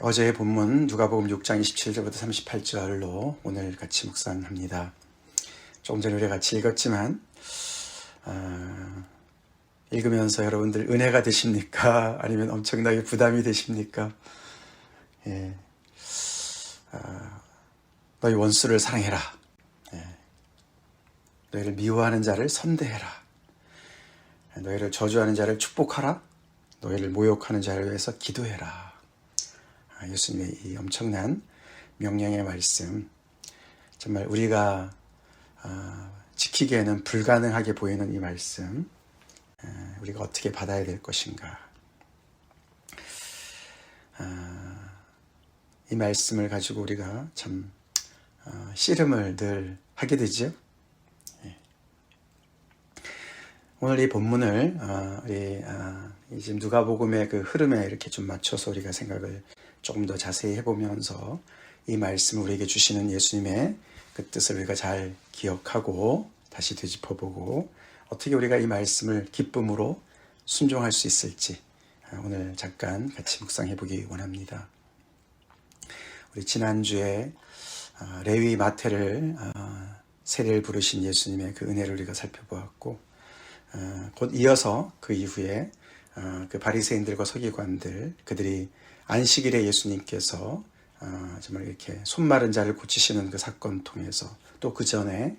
어제의 본문 누가복음 6장 27절부터 38절로 오늘 같이 묵상합니다. 조금 전에 우리가 같이 읽었지만 어, 읽으면서 여러분들 은혜가 되십니까? 아니면 엄청나게 부담이 되십니까? 예. 어, 너희 원수를 사랑해라. 예. 너희를 미워하는 자를 선대해라. 너희를 저주하는 자를 축복하라. 너희를 모욕하는 자를 위해서 기도해라. 아, 예수님의 이 엄청난 명령의 말씀, 정말 우리가 아, 지키기에는 불가능하게 보이는 이 말씀, 아, 우리가 어떻게 받아야 될 것인가. 이 말씀을 가지고 우리가 참 씨름을 늘 하게 되죠. 예. 오늘 이 본문을 우리 지금 누가복음의 그 흐름에 이렇게 좀 맞춰서 우리가 생각을 조금 더 자세히 해보면서 이 말씀을 우리에게 주시는 예수님의 그 뜻을 우리가 잘 기억하고 다시 되짚어보고 어떻게 우리가 이 말씀을 기쁨으로 순종할 수 있을지 아, 오늘 잠깐 같이 묵상해 보기 원합니다. 우리 지난주에 아, 레위 마태를 아, 세례를 부르신 예수님의 그 은혜를 우리가 살펴보았고 곧 이어서 그 이후에 그 바리새인들과 서기관들 그들이 안식일에 예수님께서 어, 정말 이렇게 손 마른 자를 고치시는 그 사건 통해서 또 그 전에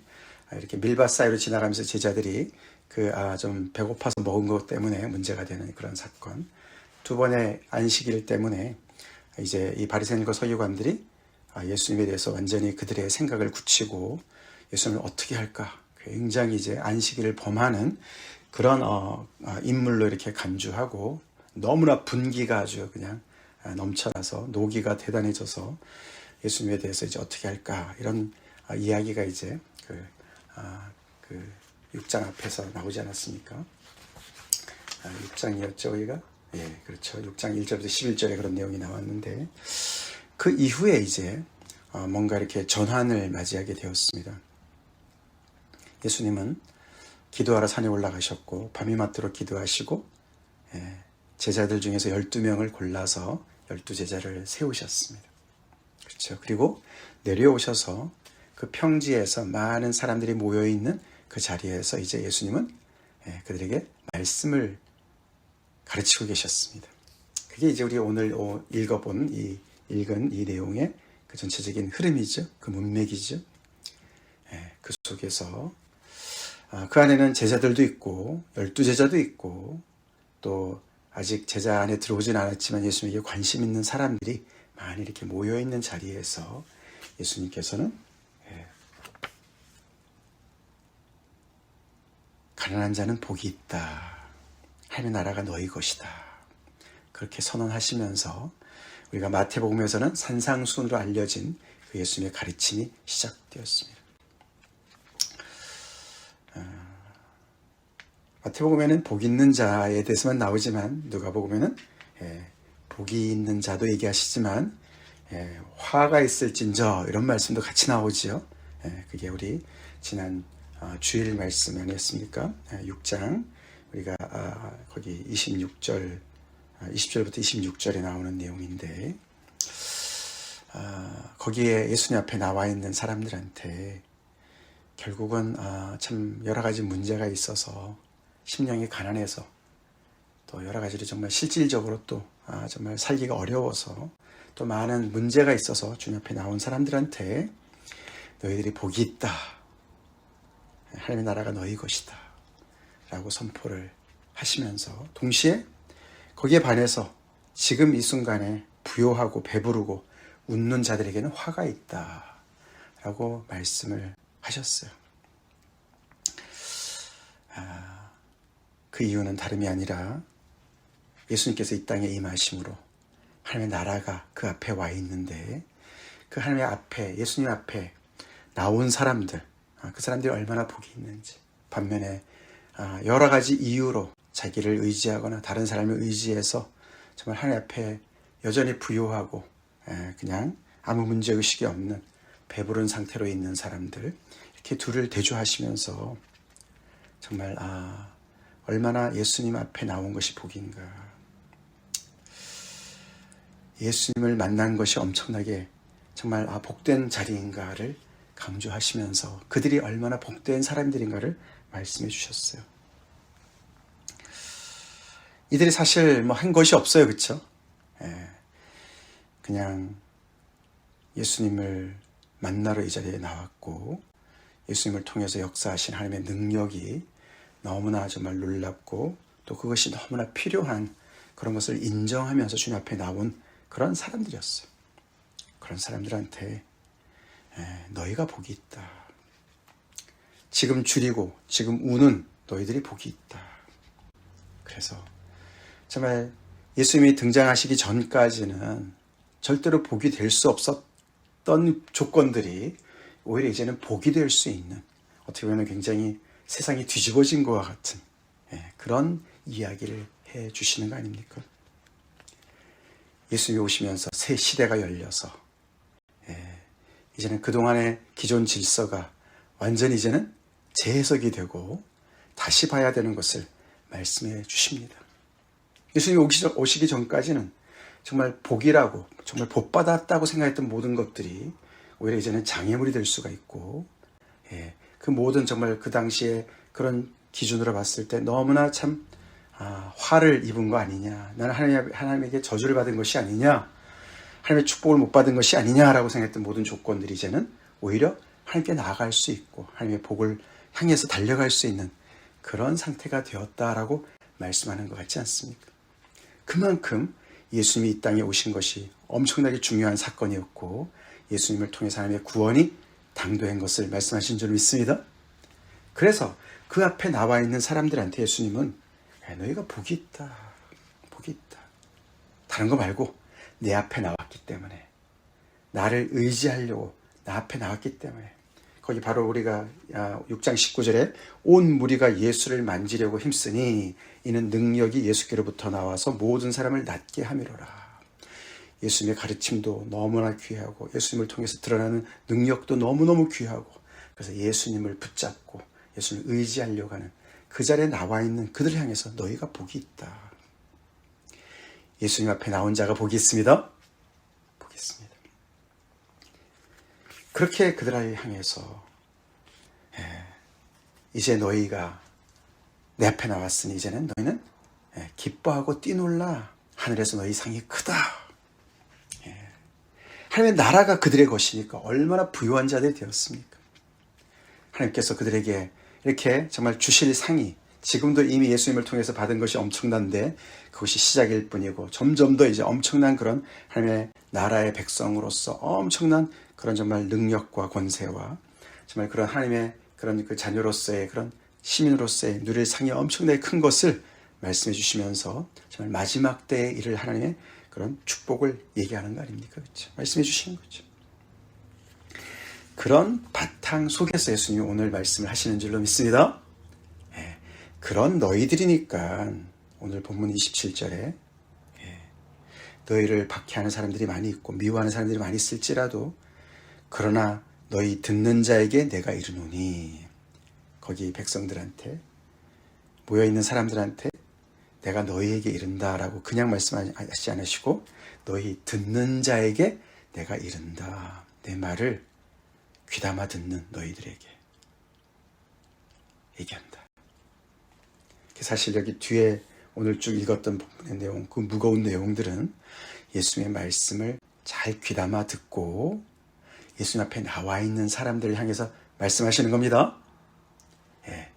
이렇게 밀밭 사이로 지나가면서 제자들이 그좀 아, 배고파서 먹은 것 때문에 문제가 되는 그런 사건. 두 번의 안식일 때문에 이제 이 바리새인과 서기관들이 아, 예수님에 대해서 완전히 그들의 생각을 굳히고 예수님을 어떻게 할까? 굉장히 이제 안식일을 범하는 그런 어, 아, 인물로 이렇게 간주하고 너무나 분기가 아주 그냥 아, 넘쳐나서 노기가 대단해져서 예수님에 대해서 이제 어떻게 할까 이런 아, 이야기가 이제 그, 아, 그 6장 앞에서 나오지 않았습니까? 6장이었죠, 우리가? 예, 그렇죠. 6장 1절부터 11절에 그런 내용이 나왔는데 그 이후에 이제 뭔가 이렇게 전환을 맞이하게 되었습니다. 예수님은 기도하러 산에 올라가셨고 밤이 맞도록 기도하시고 예, 제자들 중에서 12명을 골라서 열두 제자를 세우셨습니다. 그렇죠. 그리고 내려오셔서 그 평지에서 많은 사람들이 모여 있는 그 자리에서 이제 예수님은 예, 그들에게 말씀을 가르치고 계셨습니다. 그게 이제 우리 오늘 읽어본 이 읽은 이 내용의 그 전체적인 흐름이죠. 그 문맥이죠. 예, 그 속에서 아, 그 안에는 제자들도 있고 열두 제자도 있고 또 아직 제자 안에 들어오진 않았지만 예수님에게 관심 있는 사람들이 많이 이렇게 모여 있는 자리에서 예수님께서는 예, 가난한 자는 복이 있다. 하나님의 나라가 너희 것이다. 그렇게 선언하시면서 우리가 마태복음에서는 산상순으로 알려진 그 예수님의 가르침이 시작되었습니다. 마태복음에는 복 있는 자에 대해서만 나오지만 누가복음에는 예, 복이 있는 자도 얘기하시지만 예, 화가 있을진저 이런 말씀도 같이 나오지요. 예, 그게 우리 지난 어, 주일 말씀 아니었습니까? 예, 6장 우리가 아, 거기 26절 아, 20절부터 26절에 나오는 내용인데 아, 거기에 예수님 앞에 나와 있는 사람들한테 결국은 아, 참 여러 가지 문제가 있어서 심령이 가난해서 또 여러 가지로 정말 실질적으로 또 아, 정말 살기가 어려워서 또 많은 문제가 있어서 주님 앞에 나온 사람들한테 너희들이 복이 있다. 하나님의 나라가 너희 것이다. 라고 선포를 하시면서 동시에 거기에 반해서 지금 이 순간에 부요하고 배부르고 웃는 자들에게는 화가 있다. 라고 말씀을 하셨어요. 아, 그 이유는 다름이 아니라 예수님께서 이 땅에 임하심으로 하나님의 나라가 그 앞에 와 있는데 그 하나님의 앞에 예수님 앞에 나온 사람들 아, 그 사람들이 얼마나 복이 있는지 반면에 아, 여러 가지 이유로 자기를 의지하거나 다른 사람을 의지해서 정말 하나님 앞에 여전히 부요하고 그냥 아무 문제 의식이 없는 배부른 상태로 있는 사람들 이렇게 둘을 대조하시면서 정말 아 얼마나 예수님 앞에 나온 것이 복인가. 예수님을 만난 것이 엄청나게 정말 아, 복된 자리인가를 강조하시면서 그들이 얼마나 복된 사람들인가를 말씀해 주셨어요. 이들이 사실 뭐 한 것이 없어요. 그쵸? 예. 그냥 예수님을 만나러 이 자리에 나왔고 예수님을 통해서 역사하신 하나님의 능력이 너무나 정말 놀랍고 또 그것이 너무나 필요한 그런 것을 인정하면서 주님 앞에 나온 그런 사람들이었어요. 그런 사람들한테 에, 너희가 복이 있다. 지금 줄이고 지금 우는 너희들이 복이 있다. 그래서 정말 예수님이 등장하시기 전까지는 절대로 복이 될 수 없었던 조건들이 오히려 이제는 복이 될 수 있는 어떻게 보면 굉장히 세상이 뒤집어진 것과 같은 예, 그런 이야기를 해 주시는 거 아닙니까? 예수님이 오시면서 새 시대가 열려서 예, 이제는 그동안의 기존 질서가 완전히 이제는 재해석이 되고 다시 봐야 되는 것을 말씀해 주십니다. 예수님이 오시기 전까지는 정말 복이라고 정말 복 받았다고 생각했던 모든 것들이 오히려 이제는 장애물이 될 수가 있고 예, 그 모든 정말 그 당시에 그런 기준으로 봤을 때 너무나 참 아, 화를 입은 거 아니냐 나는 하나님, 하나님에게 저주를 받은 것이 아니냐 하나님의 축복을 못 받은 것이 아니냐라고 생각했던 모든 조건들이 이제는 오히려 하나님께 나아갈 수 있고 하나님의 복을 향해서 달려갈 수 있는 그런 상태가 되었다라고 말씀하는 것 같지 않습니까? 그만큼 예수님이 이 땅에 오신 것이 엄청나게 중요한 사건이었고 예수님을 통해 하나님의 구원이 당도한 것을 말씀하신 줄 믿습니다. 그래서 그 앞에 나와 있는 사람들한테 예수님은 야, 너희가 복이 있다. 복이 있다. 다른 거 말고 내 앞에 나왔기 때문에 나를 의지하려고 나 앞에 나왔기 때문에 거기 바로 우리가 6장 19절에 온 무리가 예수를 만지려고 힘쓰니 이는 능력이 예수께로부터 나와서 모든 사람을 낫게 함이로라. 예수님의 가르침도 너무나 귀하고 예수님을 통해서 드러나는 능력도 너무너무 귀하고 그래서 예수님을 붙잡고 예수님을 의지하려고 하는 그 자리에 나와 있는 그들을 향해서 너희가 복이 있다. 예수님 앞에 나온 자가 복이 있습니다. 복이 있습니다. 그렇게 그들을 향해서 예, 이제 너희가 내 앞에 나왔으니 이제는 너희는 예, 기뻐하고 뛰놀라 하늘에서 너희 상이 크다. 예. 하나님의 나라가 그들의 것이니까 얼마나 부유한 자들이 되었습니까? 하나님께서 그들에게 이렇게 정말 주실 상이 지금도 이미 예수님을 통해서 받은 것이 엄청난데 그것이 시작일 뿐이고 점점 더 이제 엄청난 그런 하나님의 나라의 백성으로서 엄청난 그런 정말 능력과 권세와 정말 그런 하나님의 그런 그 자녀로서의 그런 시민으로서의 누릴 상이 엄청나게 큰 것을 말씀해 주시면서 정말 마지막 때에 이를 하나님의 그런 축복을 얘기하는 거 아닙니까? 그렇죠? 말씀해 주시는 거죠. 그런 바탕 속에서 예수님이 오늘 말씀을 하시는 줄로 믿습니다. 예, 그런 너희들이니까 오늘 본문 27절에 예, 너희를 박해하는 사람들이 많이 있고 미워하는 사람들이 많이 있을지라도 그러나 너희 듣는 자에게 내가 이르노니 거기 백성들한테 모여 있는 사람들한테 내가 너희에게 이른다라고 그냥 말씀하지 않으시고 너희 듣는 자에게 내가 이른다. 내 말을 귀담아 듣는 너희들에게 얘기한다. 사실 여기 뒤에 오늘 쭉 읽었던 부분의 내용, 그 무거운 내용들은 예수님의 말씀을 잘 귀담아 듣고 예수님 앞에 나와 있는 사람들을 향해서 말씀하시는 겁니다. 예,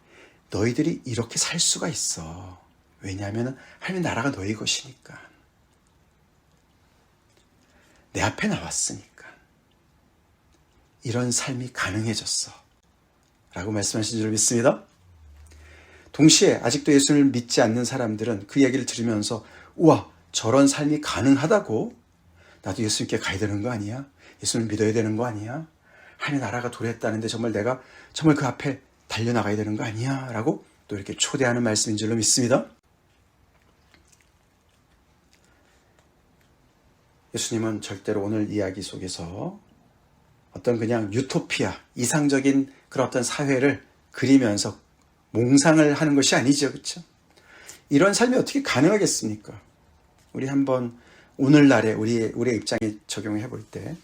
너희들이 이렇게 살 수가 있어. 왜냐하면 하나님 나라가 너희 것이니까. 내 앞에 나왔으니까. 이런 삶이 가능해졌어. 라고 말씀하신 줄 믿습니다. 동시에 아직도 예수를 믿지 않는 사람들은 그 얘기를 들으면서 우와 저런 삶이 가능하다고 나도 예수님께 가야 되는 거 아니야? 예수를 믿어야 되는 거 아니야? 하나님 나라가 도래했다는데 정말 내가 정말 그 앞에 달려나가야 되는 거 아니야? 라고 또 이렇게 초대하는 말씀인 줄로 믿습니다. 예수님은 절대로 오늘 이야기 속에서 어떤 그냥 유토피아, 이상적인 그런 어떤 사회를 그리면서 몽상을 하는 것이 아니죠. 그렇죠? 이런 삶이 어떻게 가능하겠습니까? 우리 한번 오늘날의 우리 우리의 입장에 적용해 볼 때,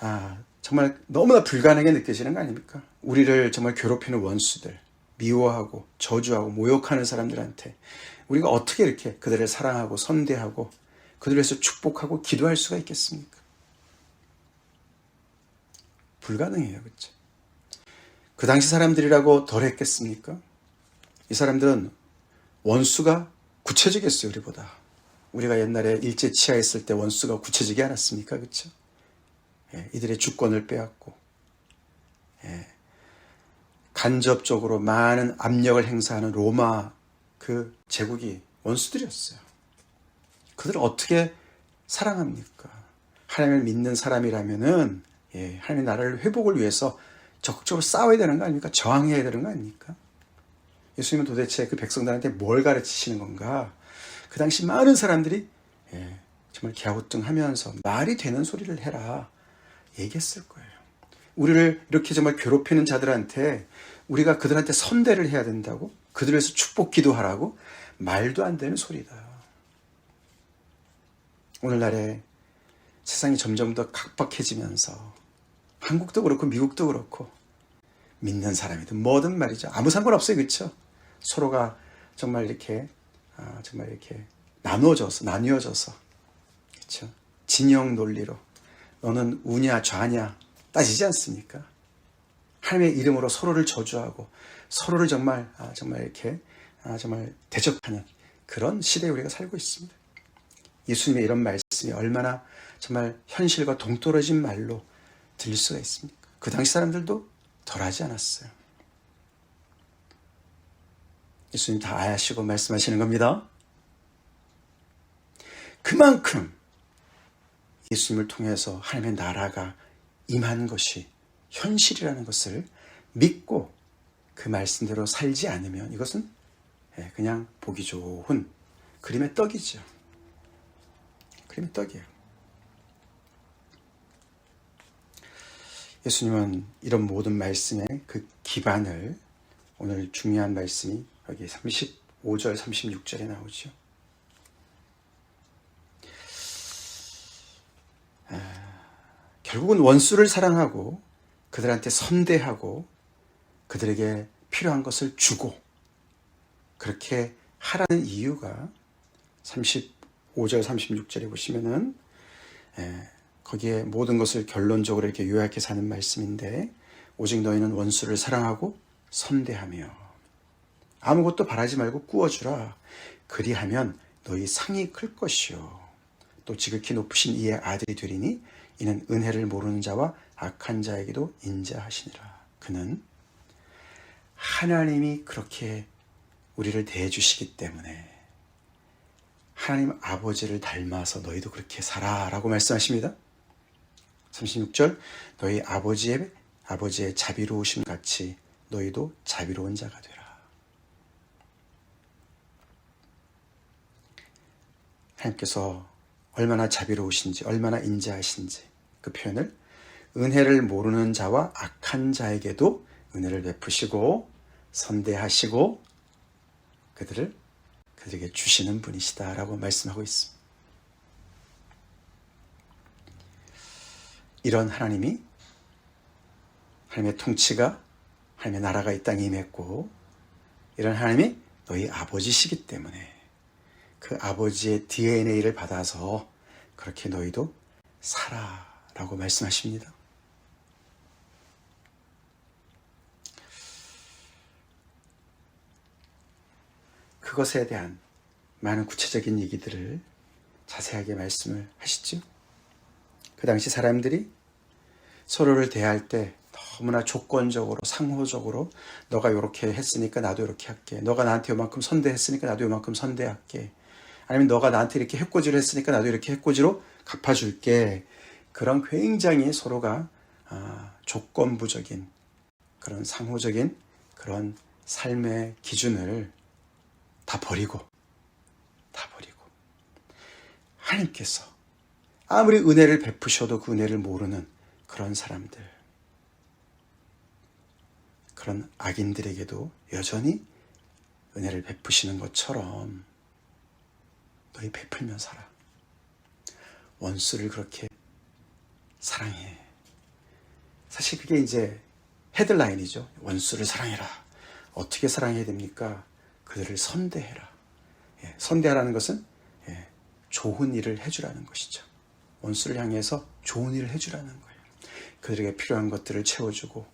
아 정말 너무나 불가능하게 느껴지는 거 아닙니까? 우리를 정말 괴롭히는 원수들, 미워하고 저주하고 모욕하는 사람들한테 우리가 어떻게 이렇게 그들을 사랑하고 선대하고 그들에서 축복하고 기도할 수가 있겠습니까? 불가능해요, 그렇죠? 그 당시 사람들이라고 덜 했겠습니까? 이 사람들은 원수가 구체적이었어요, 우리보다. 우리가 옛날에 일제 치하했을 때 원수가 구체적이 않았습니까? 그렇죠? 예, 이들의 주권을 빼앗고 예, 간접적으로 많은 압력을 행사하는 로마 그 제국이 원수들이었어요. 그들을 어떻게 사랑합니까? 하나님을 믿는 사람이라면은 예, 하나님의 나라를 회복을 위해서 적극적으로 싸워야 되는 거 아닙니까? 저항해야 되는 거 아닙니까? 예수님은 도대체 그 백성들한테 뭘 가르치시는 건가? 그 당시 많은 사람들이 예, 정말 갸우뚱하면서 말이 되는 소리를 해라 얘기했을 거예요. 우리를 이렇게 정말 괴롭히는 자들한테 우리가 그들한테 선대를 해야 된다고 그들에서 축복 기도하라고 말도 안 되는 소리다. 오늘날에 세상이 점점 더 각박해지면서 한국도 그렇고 미국도 그렇고 믿는 사람이든 뭐든 말이죠. 아무 상관없어요. 그렇죠? 서로가 정말 이렇게 아, 정말 이렇게 나누어져서 나뉘어져서 그렇죠? 진영 논리로 너는 우냐 좌냐 따지지 않습니까? 하나님의 이름으로 서로를 저주하고 서로를 정말 아, 정말 이렇게 아, 정말 대적하는 그런 시대에 우리가 살고 있습니다. 예수님의 이런 말씀이 얼마나 정말 현실과 동떨어진 말로 들릴 수가 있습니까? 그 당시 사람들도 덜하지 않았어요. 예수님 다 아시고 말씀하시는 겁니다. 그만큼 예수님을 통해서 하나님의 나라가 임한 것이 현실이라는 것을 믿고 그 말씀대로 살지 않으면 이것은 예, 그냥 보기 좋은 그림의 떡이죠. 그림의 떡이에요. 예수님은 이런 모든 말씀의 그 기반을 오늘 중요한 말씀이 여기 35절, 36절에 나오죠. 결국은 원수를 사랑하고 그들한테 선대하고 그들에게 필요한 것을 주고 그렇게 하라는 이유가 35절 36절에 보시면은 예, 거기에 모든 것을 결론적으로 이렇게 요약해 사는 말씀인데 오직 너희는 원수를 사랑하고 선대하며 아무것도 바라지 말고 꾸어주라 그리하면 너희 상이 클 것이요 또 지극히 높으신 이의 아들이 되리니 이는 은혜를 모르는 자와 악한 자에게도 인자하시니라. 그는 하나님이 그렇게 우리를 대해주시기 때문에 하나님 아버지를 닮아서 너희도 그렇게 살아 라고 말씀하십니다. 36절 너희 아버지의 아버지의 자비로우심 같이 너희도 자비로운 자가 되라. 하나님께서 얼마나 자비로우신지 얼마나 인자하신지 그 표현을 은혜를 모르는 자와 악한 자에게도 은혜를 베푸시고 선대하시고 그들을 그들에게 주시는 분이시다라고 말씀하고 있습니다. 이런 하나님이 하나님의 통치가 하나님의 나라가 이 땅에 임했고 이런 하나님이 너희 아버지시기 때문에 그 아버지의 DNA를 받아서 그렇게 너희도 살아 라고 말씀하십니다. 그것에 대한 많은 구체적인 얘기들을 자세하게 말씀을 하시죠. 그 당시 사람들이 서로를 대할 때 너무나 조건적으로 상호적으로 너가 이렇게 했으니까 나도 이렇게 할게. 너가 나한테 요만큼 선대했으니까 나도 요만큼 선대할게. 아니면 너가 나한테 이렇게 해코지를 했으니까 나도 이렇게 해코지로 갚아줄게. 그런 굉장히 서로가 아, 조건부적인 그런 상호적인 그런 삶의 기준을 다 버리고 다 버리고 하나님께서 아무리 은혜를 베푸셔도 그 은혜를 모르는 그런 사람들 그런 악인들에게도 여전히 은혜를 베푸시는 것처럼 너희 베풀며 살아. 원수를 그렇게 사랑해. 사실 그게 이제 헤드라인이죠. 원수를 사랑해라. 어떻게 사랑해야 됩니까? 그들을 선대해라. 예, 선대하라는 것은 예, 좋은 일을 해주라는 것이죠. 원수를 향해서 좋은 일을 해주라는 거예요. 그들에게 필요한 것들을 채워주고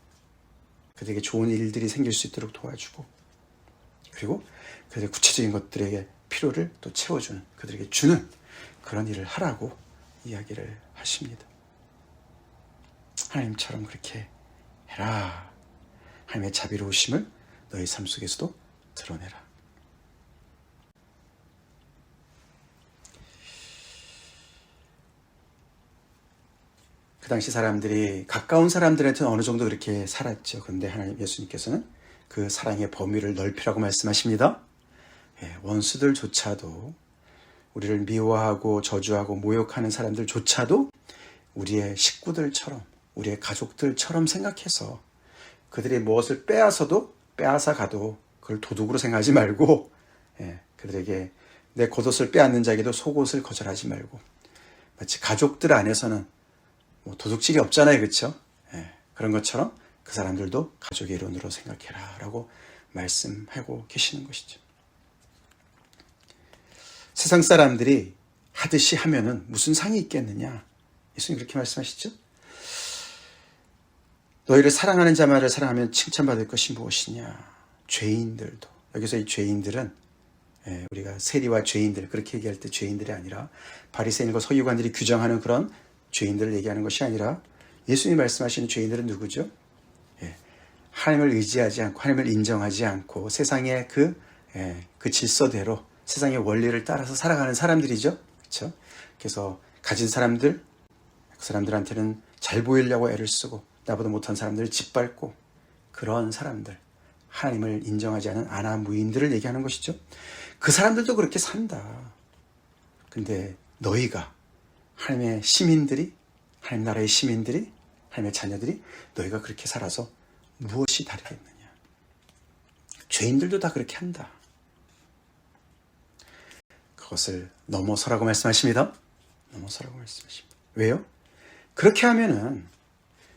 그들에게 좋은 일들이 생길 수 있도록 도와주고 그리고 그들의 구체적인 것들에게 필요를 또 채워주는 그들에게 주는 그런 일을 하라고 이야기를 하십니다. 하나님처럼 그렇게 해라. 하나님의 자비로우심을 너희 삶 속에서도 드러내라. 그 당시 사람들이 가까운 사람들한테는 어느 정도 그렇게 살았죠. 그런데 하나님 예수님께서는 그 사랑의 범위를 넓히라고 말씀하십니다. 예, 원수들조차도 우리를 미워하고 저주하고 모욕하는 사람들조차도 우리의 식구들처럼 우리의 가족들처럼 생각해서 그들이 무엇을 빼앗아도 빼앗아 가도 그걸 도둑으로 생각하지 말고 예, 그들에게 내 겉옷을 빼앗는 자에게도 속옷을 거절하지 말고 마치 가족들 안에서는 뭐 도둑질이 없잖아요, 그렇죠? 예, 그런 것처럼 그 사람들도 가족의 일원으로 생각해라 라고 말씀하고 계시는 것이죠. 세상 사람들이 하듯이 하면은 무슨 상이 있겠느냐? 예수님 그렇게 말씀하시죠? 너희를 사랑하는 자만을 사랑하면 칭찬받을 것이 무엇이냐? 죄인들도. 여기서 이 죄인들은 예, 우리가 세리와 죄인들 그렇게 얘기할 때 죄인들이 아니라 바리새인과 서기관들이 규정하는 그런 죄인들을 얘기하는 것이 아니라 예수님이 말씀하시는 죄인들은 누구죠? 예, 하나님을 의지하지 않고 하나님을 인정하지 않고 세상의 그, 예, 그 질서대로 세상의 원리를 따라서 살아가는 사람들이죠. 그렇죠? 그래서 가진 사람들 그 사람들한테는 잘 보이려고 애를 쓰고 나보다 못한 사람들을 짓밟고 그런 사람들 하나님을 인정하지 않은 아나무인들을 얘기하는 것이죠. 그 사람들도 그렇게 산다. 근데 너희가 하나님의 시민들이 하나님 나라의 시민들이 하나님의 자녀들이 너희가 그렇게 살아서 무엇이 다르겠느냐. 죄인들도 다 그렇게 한다. 그것을 넘어서라고 말씀하십니다. 넘어서라고 말씀하십니다. 왜요? 그렇게 하면은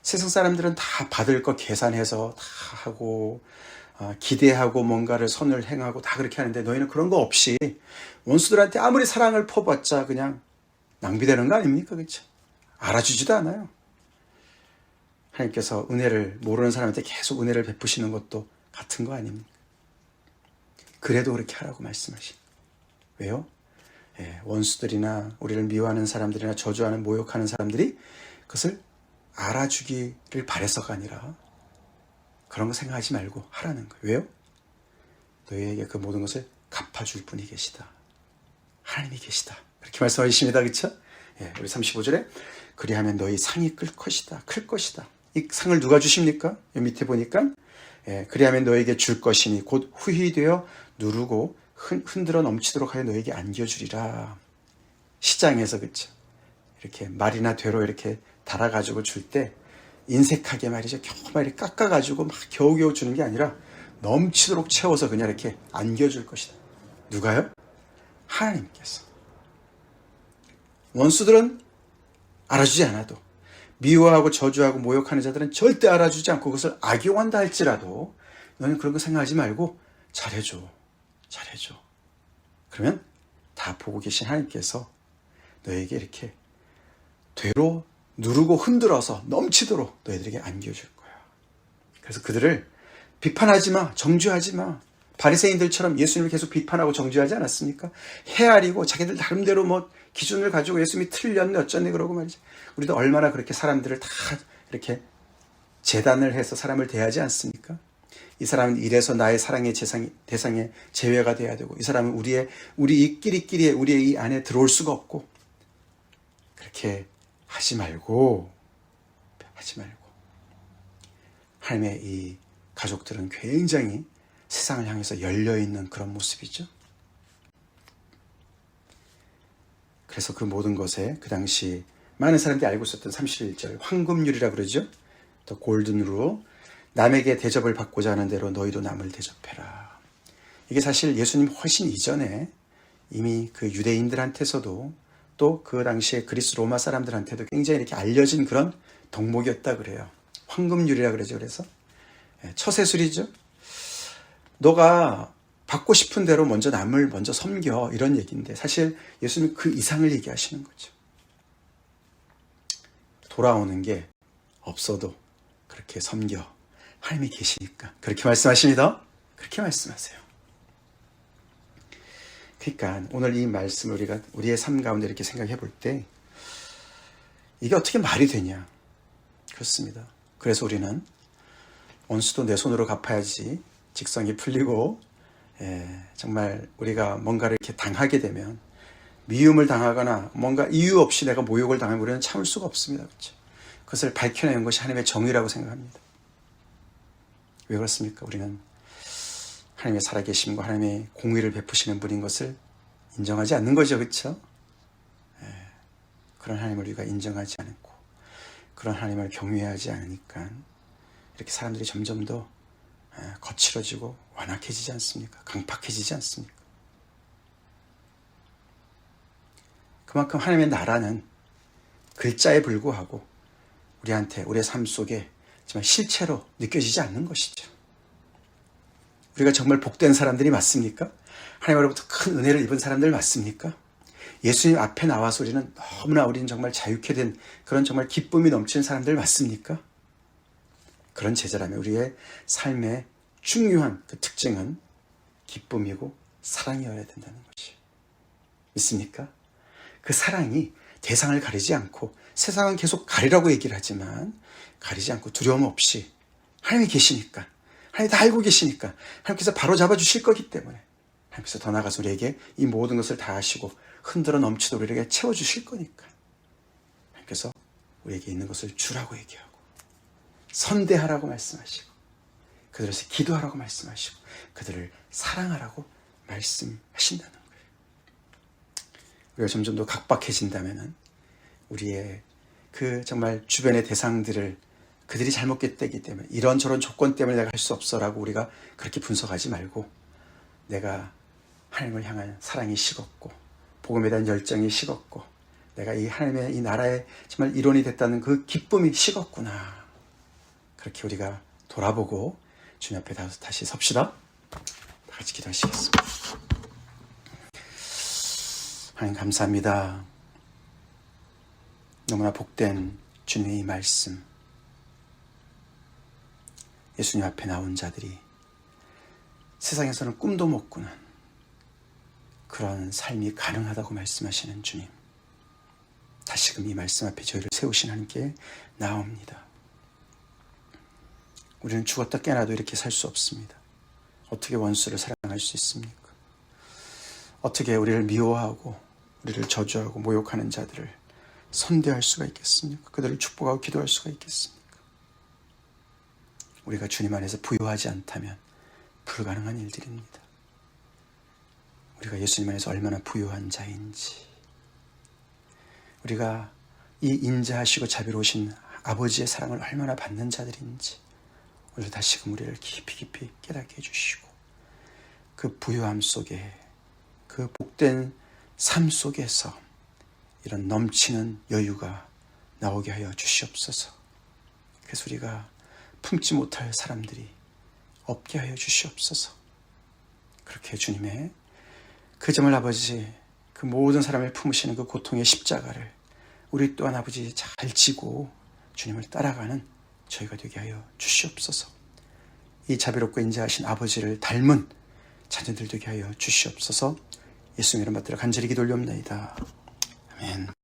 세상 사람들은 다 받을 거 계산해서 다 하고 어, 기대하고 뭔가를 선을 행하고 다 그렇게 하는데 너희는 그런 거 없이 원수들한테 아무리 사랑을 퍼봤자 그냥 낭비되는 거 아닙니까? 그렇죠? 알아주지도 않아요. 하나님께서 은혜를 모르는 사람한테 계속 은혜를 베푸시는 것도 같은 거 아닙니까? 그래도 그렇게 하라고 말씀하신. 왜요? 예, 원수들이나 우리를 미워하는 사람들이나 저주하는 모욕하는 사람들이 그것을 알아주기를 바래서가 아니라 그런 거 생각하지 말고 하라는 거예요. 왜요? 너희에게 그 모든 것을 갚아줄 분이 계시다. 하나님이 계시다. 그렇게 말씀하십니다. 그렇죠? 예, 우리 35절에 그리하면 너희 상이 클 것이다. 클 것이다. 이 상을 누가 주십니까? 밑에 보니까 예, 그리하면 너에게 줄 것이니 곧 후히 되어 누르고 흔, 흔들어 넘치도록 하여 너에게 안겨주리라. 시장에서 그쵸? 이렇게 말이나 되로 이렇게 달아가지고 줄 때 인색하게 말이죠. 겨우 말이 깎아가지고 막 겨우겨우 주는 게 아니라 넘치도록 채워서 그냥 이렇게 안겨줄 것이다. 누가요? 하나님께서. 원수들은 알아주지 않아도 미워하고 저주하고 모욕하는 자들은 절대 알아주지 않고 그것을 악용한다 할지라도 너는 그런 거 생각하지 말고 잘해줘. 잘해줘. 그러면 다 보고 계신 하나님께서 너에게 이렇게 되로 누르고 흔들어서 넘치도록 너희들에게 안겨줄 거야. 그래서 그들을 비판하지 마, 정죄하지 마. 바리새인들처럼 예수님을 계속 비판하고 정죄하지 않았습니까? 헤아리고 자기들 나름대로 뭐 기준을 가지고 예수님이 틀렸네 어쩌네 그러고 말이죠. 우리도 얼마나 그렇게 사람들을 다 이렇게 재단을 해서 사람을 대하지 않습니까? 이 사람은 이래서 나의 사랑의 대상이, 대상에 제외가 돼야 되고 이 사람은 우리의 우리 이끼리끼리 우리의 이 안에 들어올 수가 없고 그렇게 하지 말고 하지 말고 하나님의 이 가족들은 굉장히 세상을 향해서 열려 있는 그런 모습이죠. 그래서 그 모든 것에 그 당시 많은 사람들이 알고 있었던 31절 황금률이라 그러죠. 또 골든으로 남에게 대접을 받고자 하는 대로 너희도 남을 대접해라. 이게 사실 예수님 훨씬 이전에 이미 그 유대인들한테서도 또 그 당시에 그리스 로마 사람들한테도 굉장히 이렇게 알려진 그런 덕목이었다 그래요. 황금률이라 그러죠. 그래서 예, 처세술이죠. 너가 받고 싶은 대로 먼저 남을 먼저 섬겨 이런 얘기인데 사실 예수님 그 이상을 얘기하시는 거죠. 돌아오는 게 없어도 그렇게 섬겨 하나님이 계시니까 그렇게 말씀하십니다. 그렇게 말씀하세요. 그러니까 오늘 이 말씀을 우리가 우리의 삶 가운데 이렇게 생각해 볼 때 이게 어떻게 말이 되냐? 그렇습니다. 그래서 우리는 원수도 내 손으로 갚아야지 직성이 풀리고 예, 정말 우리가 뭔가를 이렇게 당하게 되면 미움을 당하거나 뭔가 이유 없이 내가 모욕을 당하면 우리는 참을 수가 없습니다. 그렇죠? 그것을 밝혀내는 것이 하나님의 정의라고 생각합니다. 왜 그렇습니까? 우리는 하나님의 살아계심과 하나님의 공의를 베푸시는 분인 것을 인정하지 않는 거죠. 그렇죠? 예, 그런 하나님을 우리가 인정하지 않고 그런 하나님을 경외하지 않으니까 이렇게 사람들이 점점 더 예, 거칠어지고 완악해지지 않습니까? 강팍해지지 않습니까? 그만큼 하나님의 나라는 글자에 불구하고 우리한테 우리의 삶 속에 정말 실체로 느껴지지 않는 것이죠. 우리가 정말 복된 사람들이 맞습니까? 하나님으로부터 큰 은혜를 입은 사람들 맞습니까? 예수님 앞에 나와서 우리는 너무나 우리는 정말 자유케 된 그런 정말 기쁨이 넘치는 사람들 맞습니까? 그런 제자라면 우리의 삶의 중요한 그 특징은 기쁨이고 사랑이어야 된다는 것이 믿습니까? 그 사랑이 대상을 가리지 않고 세상은 계속 가리라고 얘기를 하지만 가리지 않고 두려움 없이 하나님이 계시니까 하나님 다 알고 계시니까 하나님께서 바로 잡아주실 거기 때문에 하나님께서 더 나아가서 우리에게 이 모든 것을 다 하시고 흔들어 넘치도록 우리에게 채워주실 거니까 하나님께서 우리에게 있는 것을 주라고 얘기하고 선대하라고 말씀하시고 그들에서 기도하라고 말씀하시고 그들을 사랑하라고 말씀하신다는 거예요. 우리가 점점 더 각박해진다면은 우리의 그 정말 주변의 대상들을 그들이 잘못됐기 때문에 이런저런 조건 때문에 내가 할 수 없어라고 우리가 그렇게 분석하지 말고 내가 하나님을 향한 사랑이 식었고 복음에 대한 열정이 식었고 내가 이 하나님의 이 나라의 정말 일원이 됐다는 그 기쁨이 식었구나 그렇게 우리가 돌아보고 주님 앞에 다시 섭시다 다 같이 기도하시겠습니다 하나님 감사합니다 너무나 복된 주님의 이 말씀 예수님 앞에 나온 자들이 세상에서는 꿈도 못 꾸는 그런 삶이 가능하다고 말씀하시는 주님. 다시금 이 말씀 앞에 저희를 세우신 하나님께 나옵니다. 우리는 죽었다 깨나도 이렇게 살 수 없습니다. 어떻게 원수를 사랑할 수 있습니까? 어떻게 우리를 미워하고 우리를 저주하고 모욕하는 자들을 선대할 수가 있겠습니까? 그들을 축복하고 기도할 수가 있겠습니까? 우리가 주님 안에서 부유하지 않다면 불가능한 일들입니다. 우리가 예수님 안에서 얼마나 부유한 자인지, 우리가 이 인자하시고 자비로우신 아버지의 사랑을 얼마나 받는 자들인지, 오늘 다시금 우리를 깊이 깊이 깨닫게 해주시고, 그 부유함 속에, 그 복된 삶 속에서 이런 넘치는 여유가 나오게 하여 주시옵소서. 그래서 우리가 품지 못할 사람들이 없게 하여 주시옵소서. 그렇게 주님의 그 점을 아버지 그 모든 사람을 품으시는 그 고통의 십자가를 우리 또한 아버지 잘 지고 주님을 따라가는 저희가 되게 하여 주시옵소서. 이 자비롭고 인자하신 아버지를 닮은 자녀들 되게 하여 주시옵소서. 예수님 이름 받들어 간절히 기도 올려옵나이다. 아멘.